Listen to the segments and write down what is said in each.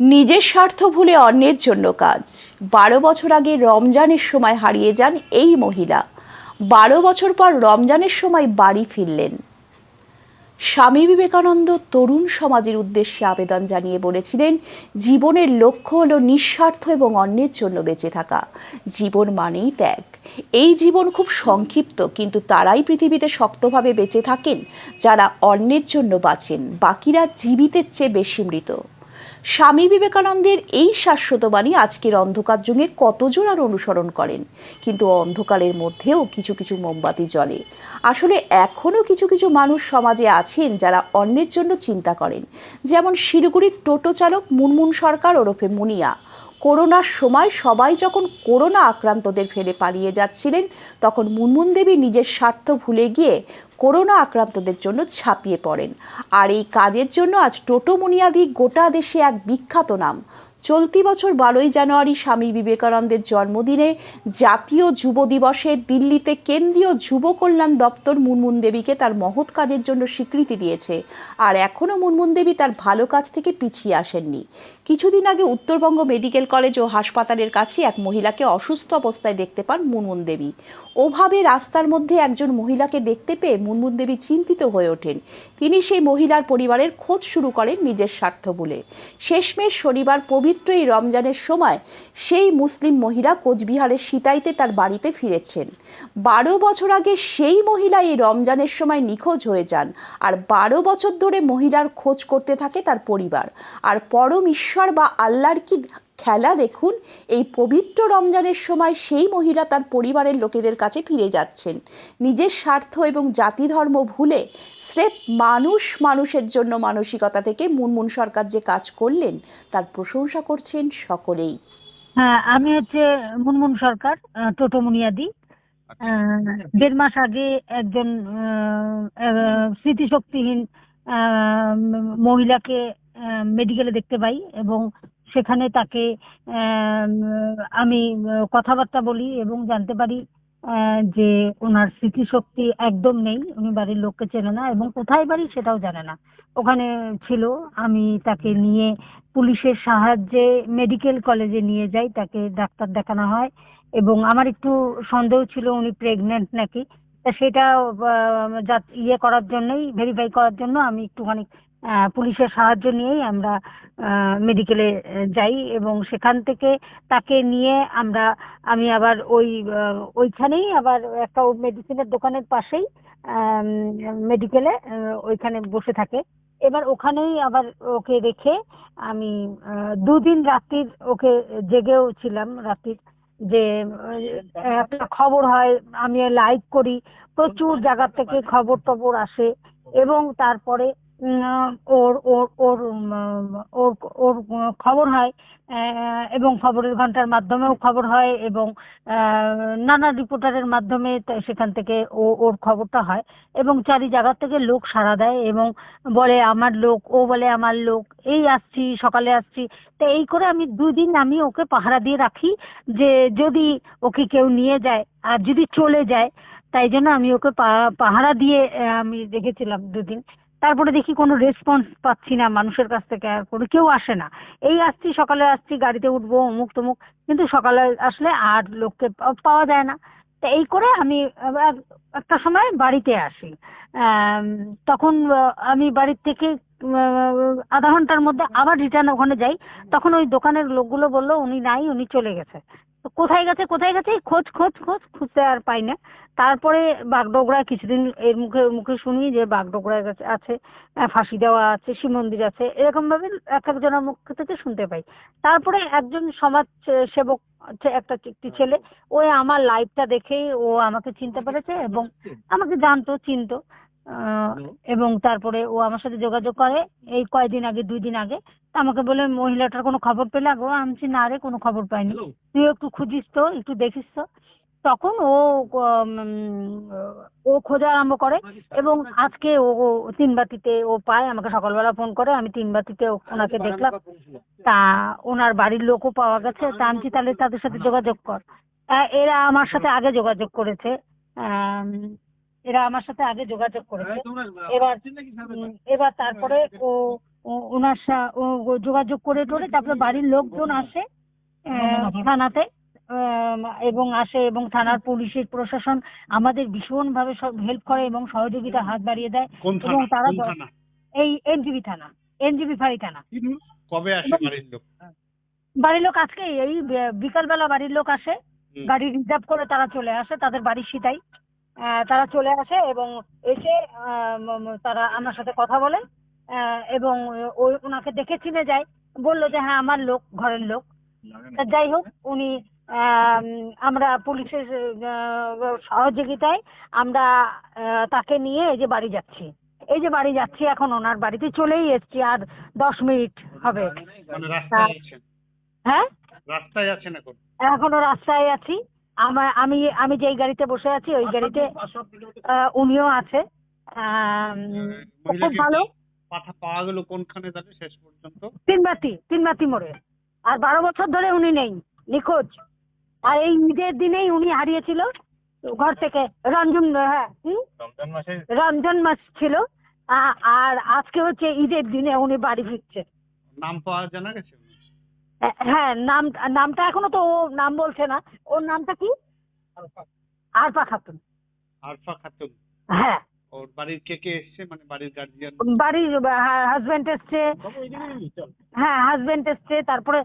নিজের স্বার্থ ভুলে অন্যের জন্য কাজ। বারো বছর আগে রমজানের সময় হারিয়ে যান এই মহিলা। বারো বছর পর রমজানের সময় বাড়ি ফিরলেন। স্বামী বিবেকানন্দ তরুণ সমাজের উদ্দেশ্যে আবেদন জানিয়ে বলেছিলেন, জীবনের লক্ষ্য হলো নিঃস্বার্থ এবং অন্যের জন্য বেঁচে থাকা। জীবন মানেই ত্যাগ। এই জীবন খুব সংক্ষিপ্ত, কিন্তু তারাই পৃথিবীতে শক্তভাবে বেঁচে থাকেন যারা অন্যের জন্য বাঁচেন। বাকিরা জীবিতের চেয়ে বেশি মৃত। স্বামী বিবেকানন্দের এই শাশ্বত বাণী আজকের অন্ধকার যুগে কতজন আর অনুসরণ করেন? কিন্তু অন্ধকারের মধ্যেও কিছু কিছু মোমবাতি জ্বলে। আসলে এখনও কিছু কিছু মানুষ সমাজে আছেন যারা অন্যের জন্য চিন্তা করেন। যেমন শিলিগুড়ির টোটো চালক মুনমুন সরকার ওরফে মুনিয়া। করোনার সময় সবাই যখন করোনা আক্রান্তদের ফেলে পালিয়ে যাচ্ছিলেন, তখন মুনমুন দেবী নিজের স্বার্থ ভুলে গিয়ে করোনা আক্রান্তদের জন্য ছাপিয়ে পড়েন। আর এই কাজের জন্য আজ টোটো মুনিয়াদি গোটা দেশে এক বিখ্যাত নাম। চলতি বছর বারোই জানুয়ারি স্বামী বিবেকানন্দের জন্মদিনে জাতীয় যুব দিবসে দিল্লিতে কেন্দ্রীয় যুব কল্যাণ দপ্তর মুনমুন দেবীকে তার মহৎ কাজের জন্য স্বীকৃতি দিয়েছে। আর এখনও মুনমুন দেবী তার ভালো কাজ থেকে পিছিয়ে আসেননি। কিছুদিন আগে উত্তরবঙ্গ মেডিকেল কলেজ ও হাসপাতালের কাছে এক মহিলাকে অসুস্থ অবস্থায় দেখতে পান মুনমুন দেবী। ওভাবে রাস্তার মধ্যে একজন মহিলাকে দেখতে পেয়ে মুনমুন দেবী চিন্তিত হয়ে ওঠেন। তিনি সেই মহিলার পরিবারের খোঁজ শুরু করেন নিজের স্বার্থ বলে। শেষমেশ শনিবার পবিত্র এই রমজানের সময় সেই মুসলিম মহিলা কোচবিহারের সিতাইতে তার বাড়িতে ফিরেছেন। বারো বছর আগে সেই মহিলা এই রমজানের সময় নিখোঁজ হয়ে যান আর বারো বছর ধরে মহিলার খোঁজ করতে থাকে তার পরিবার। আর পরম ঈশ্বর বা আল্লাহর কি খেলা দেখুন এই পবিত্র রমজানের সময় সেই মহিলা তার পরিবারের লোকেদের কাছে ফিরে যাচ্ছেন। নিজের স্বার্থ এবং জাতি ধর্ম ভুলে স্রেফ মানুষ মানুষের জন্য মানসিকতা থেকে মুনমুন সরকার যে কাজ করলেন তার প্রশংসা করছেন সকলেই। হ্যাঁ আমি হচ্ছে মুনমুন সরকার আহ, টোটো মুনিয়াদি। আহ, দেড় মাস আগে একজন স্মৃতিশক্তিহীন মহিলাকে মেডিকেলে দেখতে পাই এবং সেখানে তাকে আমি কথাবার্তা বলি এবং জানতে পারি যে ওনার স্মৃতিশক্তি একদম নেই, উনি বাড়ির লোককে চেনে না এবং কোথায় বাড়ি সেটাও জানে না। ওখানে ছিল, আমি তাকে নিয়ে পুলিশের সাহায্যে মেডিকেল কলেজে নিয়ে যাই, তাকে ডাক্তার দেখানো হয় এবং আমার একটু সন্দেহ ছিল উনি প্রেগনেন্ট নাকি। তা সেটা ইয়ে করার জন্যই ভেরিফাই করার জন্য আমি একটুখানি পুলিশের সাহায্য নিয়েই আমরা মেডিকেলে যাই এবং সেখান থেকে তাকে নিয়ে আমরা, আমি আবার ওই ওইখানেই আবার একটা মেডিসিনের দোকানের পাশেই মেডিকেলে ওইখানে বসে থাকে। এবার ওখানেই আবার ওকে রেখে আমি দুদিন রাত্রির ওকে জেগেও ছিলাম, রাত্রির যে একটা খবর হয়, আমি লাইভ করি, প্রচুর জায়গা থেকে খবর টবর আসে এবং তারপরে ওর ওর ওর ওর ওর খবর হয় এবং খবরের ঘণ্টার মাধ্যমেও খবর হয় এবং নানা রিপোর্টারের মাধ্যমে সেখান থেকে ও, ওর খবরটা হয় এবং চারি জায়গা থেকে লোক সাড়া দেয় এবং বলে, আমার লোক, ও বলে, আমার লোক, এই আসছি, সকালে আসছি। তো এই করে আমি দুই দিন আমি ওকে পাহারা দিয়ে রাখি যে, যদি ওকে কেউ নিয়ে যায় আর যদি চলে যায়, তাই জন্য আমি ওকে পাহারা দিয়ে আমি রেখেছিলাম দুদিন। তারপরে দেখি কোনো রেসপন্স পাচ্ছি না মানুষের কাছ থেকে আর কোনো, কেউ আসে না। এই আসছি, সকালে আসছি, গাড়িতে উঠবো, অমুক তমুক, কিন্তু সকালে আসলে আর লোককে পাওয়া যায় না। তো এই করে আমি একটা সময় বাড়িতে আসি। তখন আমি বাড়ির থেকে আধা ঘণ্টার মধ্যে আবার রিটার্ন ওখানে যাই। তখন ওই দোকানের লোকগুলো বলল, উনি নাই, উনি চলে গেছে। কোথায় গেছে কোথায় গেছে? খোঁজ খোঁজ খোঁজ, খুঁজতে আর পাই না। তারপরে বাগডোগরায় কিছুদিন এর মুখে মুখে শুনি যে বাগডোগরায় গেছে, আছে ফাঁসি দেওয়া আছে, শিব মন্দির আছে এরকম ভাবে এক একজনের মুখ থেকে শুনতে পাই। তারপরে একজন সমাজ সেবক একটা একটি ছেলে, ওই আমার লাইভটা দেখেই ও আমাকে চিনতে পেরেছে এবং আমাকে জানতো, চিনতো। এবং তারপরে ও আমার সাথে যোগাযোগ করে। এই কয়দিন আগে দুই দিন আগে। তা আমাকে বলে মহিলাটার কোনো খবর পেলে গো? আমি বলছি, না রে কোনো খবর পাইনি। তুই একটু খুঁজিস তো একটু দেখিস তো। তখন ও উম, ও খোঁজা আরম্ভ করে এবং আজকে ও ও তিনবাতিতে ও পায়। আমাকে সকালবেলা ফোন করে আমি তিনবাতিতে ও- ওনাকে দেখলাম। তা ওনার বাড়ির লোকও পাওয়া গেছে। তা আমি বলছি, তাহলে তাদের সাথে যোগাযোগ কর। আহ, এরা আমার সাথে আগে যোগাযোগ করেছে। আম, এরা আমার সাথে আগে যোগাযোগ করেছে। এবার এবার তারপরে ও ও- ওনার যোগাযোগ করে টোরে তারপরে বাড়ির লোকজন আসে থানাতে এবং আসে এবং থানার পুলিশের প্রশাসন আমাদের ভীষণ ভাবে সব হেল্প করে এবং সহযোগিতা হাত বাড়িয়ে দেয়। এবং তারা এই এনজিবি থানা এনজিবি ফাঁড়ি থানা। কবে আসে বাড়ির লোক? বাড়ির লোক আজকে এই বিকালবেলা বাড়ির লোক আসে। গাড়ি রিজার্ভ করে তারা চলে আসে তাদের বাড়ির সিটাই আহ, তারা চলে আসে এবং এসে তারা আমার সাথে কথা বলে এবং ওই ওনাকে দেখে চিনে যায়। বলল যে হ্যাঁ আমার লোক ঘরের লোক। যাই হোক উনি আমরা পুলিশের সহযোগিতায় আমরা তাকে নিয়ে এই যে বাড়ি যাচ্ছি। এই যে বাড়ি যাচ্ছি এখন ওনার বাড়িতে চলেই এসছি আর দশ মিনিট হবে। মানে হ্যাঁ? রাস্তায় আছেন এখন? এখনও রাস্তায় আছি। আমার আমি আমি যেই গাড়িতে বসে আছি ওই গাড়িতে আহ, উনিও আছে। আম, খুব মহিলাকে ভালো। পাঠা পাওয়া গেল কোনখানে তাহলে শেষ পর্যন্ত। তিনবাতি তিনবাতি মোড়ে। আর বারো বছর ধরে উনি নেই নিখোঁজ। আর এই ঈদের দিনেই উনি হারিয়েছিল ঘর থেকে রঞ্জন হ্যাঁ হুম? রমজান মাসে ছিল। আর আজকে হচ্ছে ঈদের দিনে উনি বাড়ি ফিরছে। নাম পাওয়া জানা গেছে? হ্যাঁ, নাম নামটা এখনও তো ও নাম বলছে না। ওর নামটা কি? আরফা। খাতুন। আরফা খাতুন। হ্যাঁ। ওর বাড়ির কে কে এসছে? মানে বাড়ির গার্জিয়ান বাড়ির হাজবেন্ড এসছে। হ্যাঁ হাজবেন্ড এসছে। তারপরে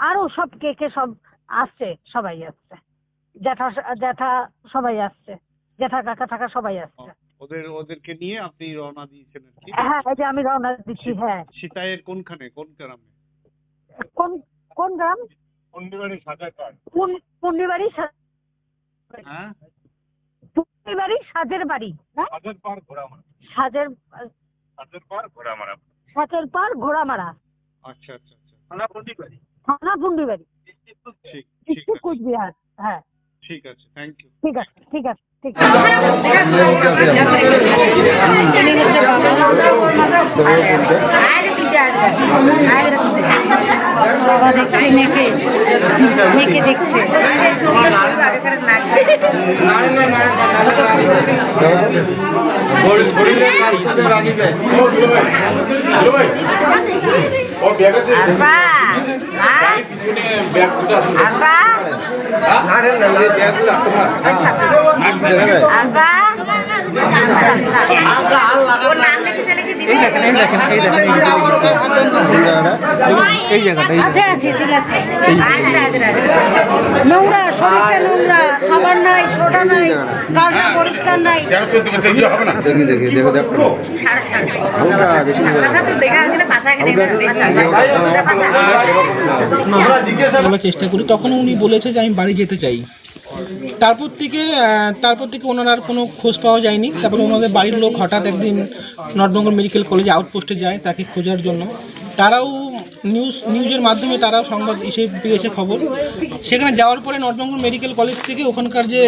আরও সব কে কে সব আসছে সবাই আসছে। জ্যাঠা জ্যাঠা সবাই আসছে। জ্যাঠা কাকা টাকা সবাই আসছে। ওদের ওদেরকে নিয়ে আপনি রওনা দিয়েছেন হ্যাঁ এই যে আমি রওনা দিচ্ছি হ্যাঁ। সীতায়ের কোনখানে? কোন গ্রামে? কোন কোন গ্রাম? পন্ডিবাড়ি সাজার পুন্ডিবাড়ি হ্যাঁ? পুন্ডিবাড়ি সাজের বাড়ি হ্যাঁ পাড় ঘোড়ামারা। সাজের সাজার পাড় ঘোড়ামারা। সাজের পার ঘোড়ামারা। আচ্ছা আচ্ছা আচ্ছা। থানা পন্ডিবাড়ি থানা পুন্ডিবাড়ি ঠিক ঠিক কুচবিহার হ্যাঁ। ঠিক আছে থ্যাংক ইউ ঠিক আছে ঠিক আছে ঠিক আছে। বাবা দেখছে মেয়েকে। মেয়েকে দেখছে। কাজ করতে রাগি যায় এই আছে আছে ঠিক আছে। নোংরা শরীরটা নোংরা সাবান নাই সোডা নাই গালটা পরিষ্কার নাই। দেখি দেখি দেখো দেখো। হালকা বেশি আমরা চেষ্টা করি তখন উনি বলেছে যে আমি বাড়ি যেতে চাই। তারপর থেকে তারপর থেকে ওনার আর কোনো খোঁজ পাওয়া যায়নি। তারপরে ওনাদের বাড়ির লোক হঠাৎ একদিন নর্থবেঙ্গল মেডিকেল কলেজে আউটপোস্টে যায় তাকে খোঁজার জন্য। তারাও নিউজ নিউজের মাধ্যমে তারাও সংবাদ এসে পেয়েছে খবর। সেখানে যাওয়ার পরে নর্থবেঙ্গল মেডিকেল কলেজ থেকে ওখানকার যে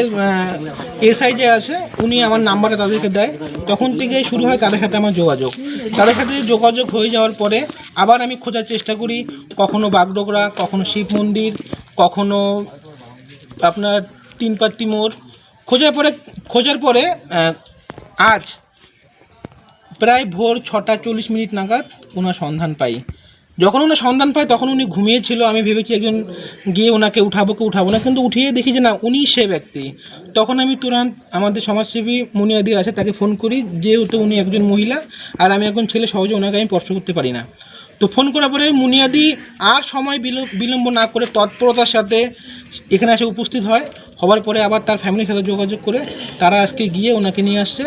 এসআই যে আছে, উনি আমার নাম্বারে তাদেরকে দেয়। তখন থেকে শুরু হয় তাদের সাথে আমার যোগাযোগ। তাদের সাথে যোগাযোগ হয়ে যাওয়ার পরে আবার আমি খোঁজার চেষ্টা করি, কখনো বাগডোগরা, কখনো শিব মন্দির, কখনো আপনার তিনপাত্তি মোড়। খোঁজার পরে খোঁজার পরে আজ প্রায় ভোর ছটা চল্লিশ মিনিট নাগাদ ওনার সন্ধান পাই। যখন ওনার সন্ধান পায়, তখন উনি ঘুমিয়েছিল। আমি ভেবেছি একজন গিয়ে ওনাকে উঠাবো কি উঠাবো না। কিন্তু উঠিয়ে দেখি যে না, উনি সে ব্যক্তি। তখন আমি তুরন্ত আমাদের সমাজসেবী মুনিয়াদি আছে, তাকে ফোন করি যেহেতু উনি একজন মহিলা আর আমি একজন ছেলে, সহজে ওনাকে আমি স্পর্শ করতে পারি না। তো ফোন করার পরে মুনিয়াদি আর সময় বিল- বিলম্ব না করে তৎপরতার সাথে এখানে এসে উপস্থিত হয়। হওয়ার পরে আবার তার ফ্যামিলির সাথে যোগাযোগ করে তারা আজকে গিয়ে ওনাকে নিয়ে আসছে।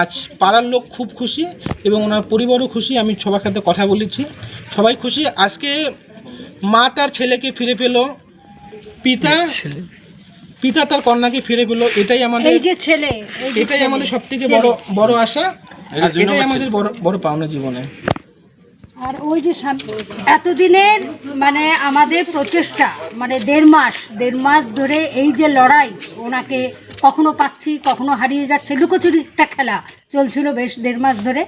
আজ পাড়ার লোক খুব খুশি এবং ওনার পরিবারও খুশি। আমি সবার সাথে কথা বলেছি। সবাই খুশি। আজকে মা তার ছেলেকে ফিরে পেল। পিতা পিতা তার কন্যাকে ফিরে পেল। এটাই আমাদের এই যে ছেলে এটাই আমাদের সব থেকে বড় বড় আশা। এটাই আমাদের বড় বড় পাওনা জীবনে। আর ওই যে এতদিনের মানে আমাদের প্রচেষ্টা মানে দেড় মাস দেড় মাস ধরে এই যে লড়াই, ওনাকে কখনো পাচ্ছি, কখনো হারিয়ে যাচ্ছে লুকোচুরি একটা খেলা চলছিল বেশ দেড় মাস ধরে।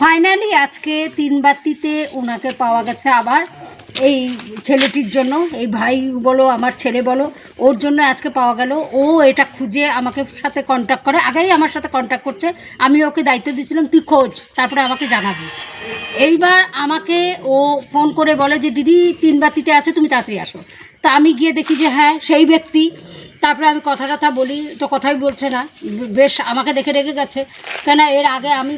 ফাইনালি আজকে তিন বাতিতে ওনাকে পাওয়া গেছে আবার। এই ছেলেটির জন্য, এই ভাই বলো, আমার ছেলে বলো, ওর জন্য আজকে পাওয়া গেল। ও এটা খুঁজে আমাকে সাথে কন্ট্যাক্ট করে। আগেই আমার সাথে কন্ট্যাক্ট করছে। আমি ওকে দায়িত্ব দিয়েছিলাম, তুই খোঁজ, তারপরে আমাকে জানাবি। এইবার আমাকে ও ফোন করে বলে যে, দিদি, তিন বাতিতে আছে, তুমি তাড়াতাড়ি আসো। তা আমি গিয়ে দেখি যে হ্যাঁ সেই ব্যক্তি তারপরে আমি কথা টথা বলি, তো কথাই বলছে না। বেশ আমাকে দেখে রেখে গেছে। কেন এর আগে আমি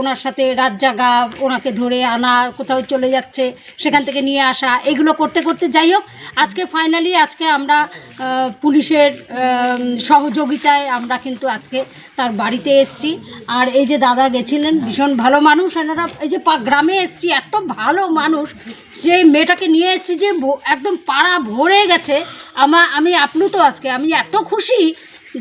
ওনার সাথে রাত জাগা, ওনাকে ধরে আনা, কোথাও চলে যাচ্ছে, সেখান থেকে নিয়ে আসা, এগুলো করতে করতে যাই হোক, আজকে ফাইনালি আজকে আমরা পুলিশের সহযোগিতায় আমরা কিন্তু আজকে তার বাড়িতে এসছি। আর এই যে দাদা গেছিলেন, ভীষণ ভালো মানুষ এনারা এই যে গ্রামে এসছি, এত ভালো মানুষ যে মেয়েটাকে নিয়ে এসেছি যে একদম পাড়া ভরে গেছে। আমা আমি আপ্লুত আজকে। আমি এত খুশি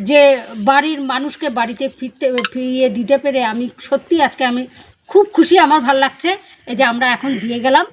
যে বাড়ির মানুষকে বাড়িতে ফিরতে, ফিরিয়ে দিতে পেরে আমি সত্যি আজকে আমি খুব খুশি। আমার ভালো লাগছে। এই যে আমরা এখন দিয়ে গেলাম।